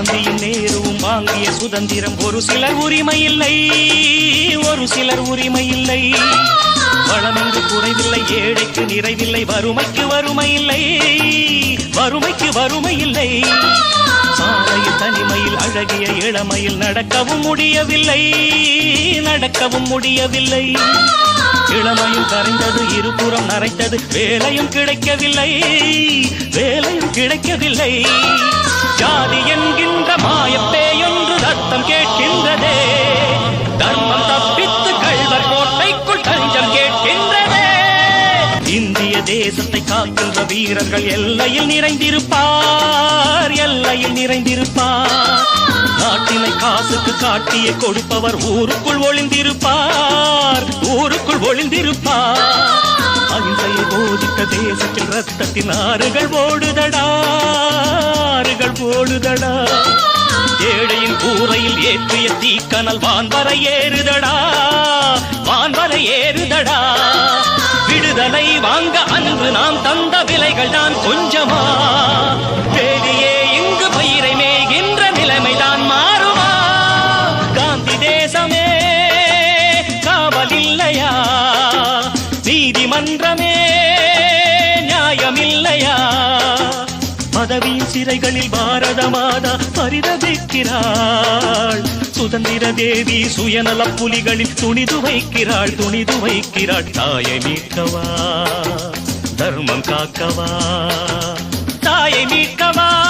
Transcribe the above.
காந்தியும் நேருவும் வாங்கிய சுதந்திரம் ஒரு சிலர் உரிமை இல்லை ஒரு சிலர் உரிமை இல்லை. வளமென்று குறைவில்லை ஏழைக்கு நிறைவில்லை வறுமைக்கு வறுமை இல்லை வறுமைக்கு வறுமை இல்லை. சாலையில் தனிமையில் அழகிய இளமையில் நடக்கவும் முடியவில்லை நடக்கவும் முடியவில்லை. இளமையும் கரைந்தது இருபுறம் நரைத்தது வேலையும் கிடைக்கவில்லை வேலையும் கிடைக்கவில்லை. தேசத்தை காக்கின்ற வீரர்கள் எல்லையில் நிறைந்திருப்பார் எல்லையில் நிறைந்திருப்பார். நாட்டினை காசுக்கு காட்டிய கொடுப்பவர் ஊருக்குள் ஒளிந்திருப்பார் ஊருக்குள் ஒளிந்திருப்பார். அகிம்சையை போதித்த தேசத்தில் ரத்தத்தின் ஆறுகள் ஓடுதடா ஆறுகள் ஓடுதடா. ஏழையின் கூரையில் ஏற்றிய தீக்கனல் வான் வான்வரை ஏறுதடா. நாம் தந்த விலைகள் தான் கொஞ்சமா. தேடியே இங்கு பயிரை மேய்கின்ற நிலைமைதான் மாறுமா. காந்தி தேசமே காவல் இல்லையா? நீதிமன்றமே நியாயமில்லையா பதவியின் சிறைகளில் பாரத மாதா பரிதவிக்கிறாள் சுதந்திர தேவி சுயநல புலிகளில் துணிது வைக்கிறாள் துணிது வைக்கிறாள் தாயை மீட்கவா. தர்மம் காக்கவா? தாயை மீட்கவா?